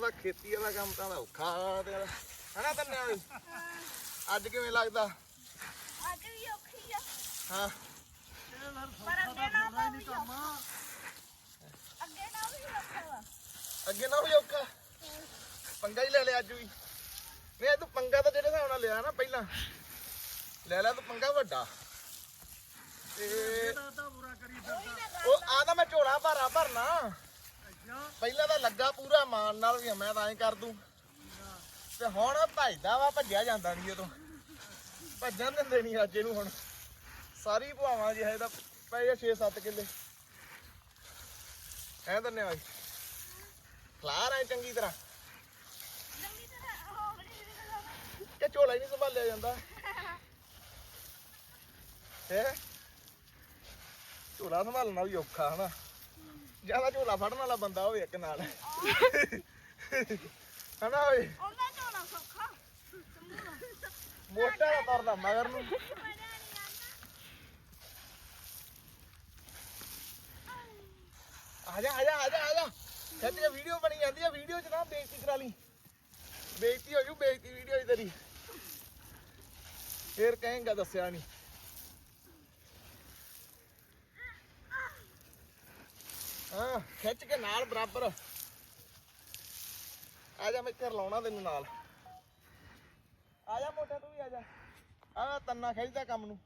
ਕਹਿੰਦਾ ਖੇਤੀ ਵਾਲਾ ਕੰਮ ਤਾਂ ਔਖਾ ਤੇ ਹਨਾ ਤੰਨਿਆ ਵੀ ਅੱਜ ਕਿਵੇਂ ਲੱਗਦਾ? ਅੱਜ ਵੀ ਔਖੀ ਆ। ਹਾਂ। ਪਰ ਅੱਗੇ ਨਾ ਤਾਂ ਵੀ ਔਖਾ। ਅੱਗੇ ਨਾ ਵੀ ਔਖਾ ਵਾ। ਅੱਗੇ ਨਾ ਵੀ ਔਖਾ? ਪੰਗਾ ਹੀ ਲੈ ਲਿਆ ਅੱਜ ਵੀ। ਨਹੀਂ ਤੂੰ ਪੰਗਾ ਤਾਂ ਜਿਹੜੇ ਹਿਸਾਬ ਨਾਲ ਲਿਆ ਨਾ ਪਹਿਲਾਂ। ਲੈ ਲਿਆ ਤੂੰ ਪੰਗਾ ਵੱਡਾ। ਤੇ ਉਹੀ ਨਾ ਗੱਲ ਉਹ ਆ ਤਾਂ ਮੈਂ ਝੋਲਾ ਭਾਰਾ ਭਰਨਾ। ਪਹਿਲਾਂ ਤਾਂ ਲੱਗਾ ਪੂਰਾ ਮਾਨ ਨਾਲ ਵੀ ਮੈਂ ਤਾਂ ਐਂ ਕਰ ਦੂੰ। ਤੇ ਹੁਣ ਭੱਜਦਾ ਵਾ, ਭੱਜਿਆ ਜਾਂਦਾ ਨਹੀਂ ਇਹ ਭੱਜਣ ਦਿੰਦੇ ਨਹੀਂ ਅੱਜ ਇਹਨੂੰ ਹੁਣ। ਸਾਰੀ ਭਵਾਵਾਂ ਜੀ ਹਜੇ ਤਾਂ ਪਏ 6-7 ਕਿੱਲੇ। ਐ ਧੰਨਵਾਦ ਖਲਾਰ ਐ ਚੰਗੀ ਤਰ੍ਹਾਂ। ਕਿ ਝੋਲਾ ਹੀ ਨਹੀਂ ਸੰਭਾਲਿਆ ਜਾਂਦਾ? ਹੈ? ਝੋਲਾ ਸੰਭਾਲਣਾ ਵੀ ਔਖਾ, ਹਨਾ? ਜ਼ਿਆਦਾ ਝੋਲਾ ਫੜਨ ਵਾਲਾ ਬੰਦਾ ਹੋਵੇ ਇੱਕ ਨਾਲ। ਹਨਾ ਓਏ? ਉਹਨਾਂ ਝੋਲਾ ਸੌਖਾ। ਮੋਟਾ ਦਾ ਤੁਰਦਾ ਮਗਰ ਨੂੰ। ਆ ਜਾ ਆ ਜਾ ਆ ਜਾ ਆ ਜਾ। ਕੇ ਵੀਡੀਓ ਬਣੀ ਜਾਂਦੀ ਆ ਵੀਡੀਓ 'ਚ ਨਾ ਬੇਇੱਜ਼ਤੀ ਕਰਾ ਲਈ। ਬੇਇੱਜ਼ਤੀ ਹੋ ਜੂ ਬੇਇੱਜ਼ਤੀ ਵੀਡੀਓ ਤੇਰੀ। ਫੇਰ ਕਹੇਂਗਾ ਦੱਸਿਆ ਨਹੀਂ ਹਾਂ ਖਿੱਚ ਕੇ ਨਾਲ ਬਰਾਬਰ। ਆ ਜਾ ਮੈਂ ਘਰ ਲਾਉਣਾ ਤੈਨੂੰ ਨਾਲ। ਆ ਜਾ ਮੋਟਾ ਤੂੰ ਵੀ ਆ ਜਾ। ਆ ਤੰਨਾ ਖਿੱਚਦਾ ਕੰਮ ਨੂੰ।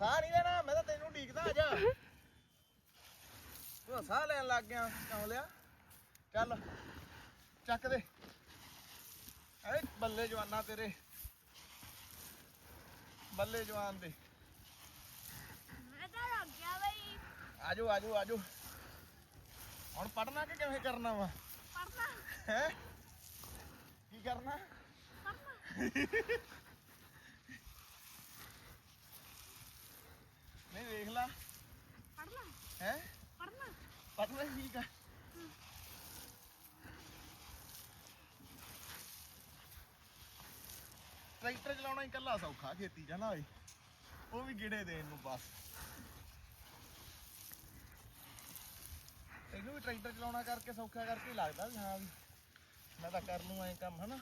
ਸਾਹ ਨਹੀਂ ਲੈਣਾ ਮੈਂ ਤਾਂ ਤੈਨੂੰ ਢੀਕਦਾ ਆ ਜਾ। ਤੂੰ ਤਾਂ ਸਾਹ ਲੈਣ ਲੱਗ ਗਿਆ ਕਿਉਂ ਲਿਆ? ਚੱਲ ਚੱਕ ਦੇ। ਐ ਬੱਲੇ ਜਵਾਨਾ ਤੇਰੇ। ਬੱਲੇ ਜਵਾਨ ਦੇ। ਮੈਂ ਤਾਂ ਲੱਗ ਗਿਆ ਬਈ। ਆਜੋ ਆਜੋ ਆਜੋ ਹੁਣ ਪੜਨਾ ਕਿ ਕਿਵੇਂ ਕਰਨਾ ਵਾ? ਪੜਨਾ ਹੈ? ਕੀ ਕਰਨਾ? ਪੜਨਾ ਨਹੀਂ ਵੇਖ ਲਾ। ਪੜਨਾ ਹੈ? ਪੜਨਾ ਪੜਨਾ ਠੀਕ ਆ। ਟਰੈਕਟਰ ਚਲਾਉਣਾ ਹੀ ਇਕੱਲਾ ਸੌਖਾ ਖੇਤੀ ਨਾ ਓਏ। ਉਹ ਵੀ ਗਿੜੇ ਦੇਣ ਨੂੰ ਬਸ। ਤੈਨੂੰ ਵੀ ਟਰੈਕਟਰ ਚਲਾਉਣਾ ਕਰਕੇ ਸੌਖਾ ਕਰਕੇ ਹੀ ਲੱਗਦਾ ਵੀ ਹਾਂ ਵੀ ਮੈਂ ਤਾਂ ਕਰ ਲੂੰ ਐਂ ਕੰਮ ਹਨਾ?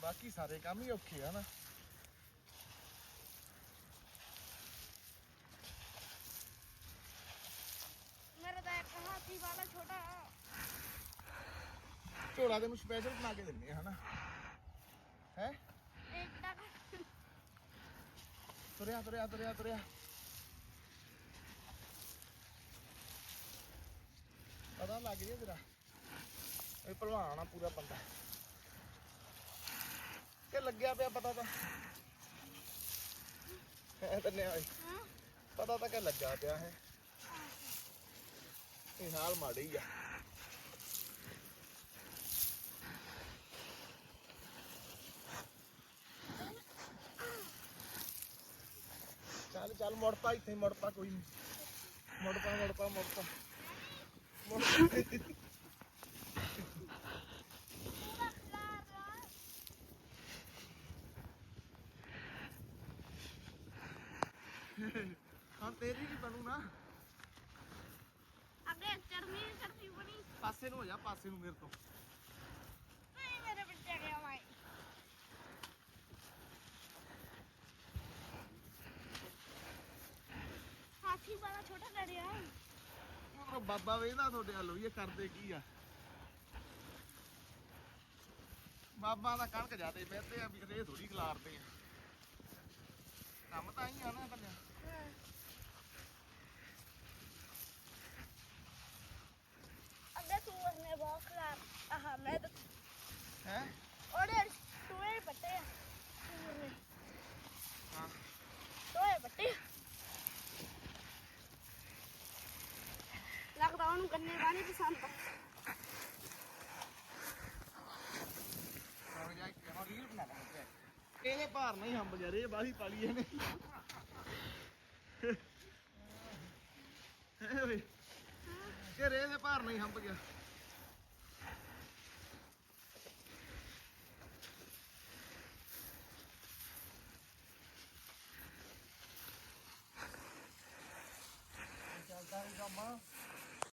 ਬਾਕੀ ਸਾਰੇ ਕੰਮ ਹੀ ਔਖੇ ਆ ਨਾ ਮੇਰਾ ਤਾਂ ਇੱਕ ਹਾਥੀ ਵਾਲਾ ਛੋਟਾ। ਝੋਲਾ ਤੈਨੂੰ ਸਪੈਸ਼ਲ ਬਣਾ ਕੇ ਦਿੰਨੇ ਆ ਹਨਾ? ਹੈ? ਇੱਕ ਤੱਕ ਤੁਰਿਆ ਤੁਰਿਆ ਤੁਰਿਆ ਤੁਰਿਆ। ਲੱਗ ਗਿਆ ਤੇਰਾ। ਇਹ ਭਲਵਾਨ ਆ ਪੂਰਾ ਬੰਦਾ। ਕਿ ਲੱਗਿਆ ਪਿਆ ਪਤਾ ਤਾਂ? ਹੈ ਤੰਨੇ ਆਈ ਹਾਂ। ਪਤਾ ਤਾਂ ਕਿ ਲੱਗਾ ਪਿਆ ਹੈ। ਇਹ ਹਾਲ ਮਾੜੀ ਆ। ਚੱਲ ਚੱਲ ਮੁੜ ਪਾ ਇੱਥੇ ਮੁੜ ਪਾ ਕੋਈ ਨਹੀਂ ਮੁੜ ਪਾ ਮੁੜ ਹਾਂ ਤੇਰੀ ਵੀ ਬਣੂ ਨਾ। ਅੱਗੇ ਚੜਨੀ ਚੜਨੀ ਬਣੀ। ਪਾਸੇ ਨੂੰ ਹੋ ਜਾ ਪਾਸੇ ਨੂੰ ਮੇਰੇ ਤੋਂ। ਨਹੀਂ ਮੇਰੇ ਬੱਚੇ ਗਿਆ ਮੈਂ ਹਾਥੀ ਵਾਲਾ ਛੋਟਾ ਡੜਿਆ ਉਹ ਬਾਬਾ ਵੇਖਦਾ ਤੁਹਾਡੇ ਵੱਲੋਂ ਵੀ ਇਹ ਕਰਦੇ ਕੀ ਆ? ਬਾਬਾ ਦਾ ਕਣਕ ਜਾਦੇ ਬਹਿਤੇ ਆ, ਵੀ ਇਹ ਥੋੜੀ ਖਲਾਰਦੇ ਆ। ਕੰਮ ਤਾਂ ਹੀ ਆ ਨਾ ਬੰਨਿਆ ਅੱਗੇ ਸੂਰ ਨੇ ਬਹੁਤ ਖਲਾਰ ਆਹ ਮੈਂ ਤਾਂ ਹੈ ਉਹਦੇ ਸੂਏ ਪੱਟੇ ਆ ਸੂਰ ਨੇ ਹਾਂ ਟੋਏ ਪੱਟੇ ਲੱਗਦਾ ਉਹਨੂੰ ਕੰਨੇ ਪਸੰਦ ਇਹ ਭਾਰ ਨਹੀਂ ਹੰਬ ਜਾ ਰੇ ਬਾਹੀ ਪਾਲੀ ਇਹਨੇ। ਓਏ ਕਿ ਰੇ ਦੇ ਭਾਰ ਨਹੀਂ ਹੰਬ ਗਿਆ।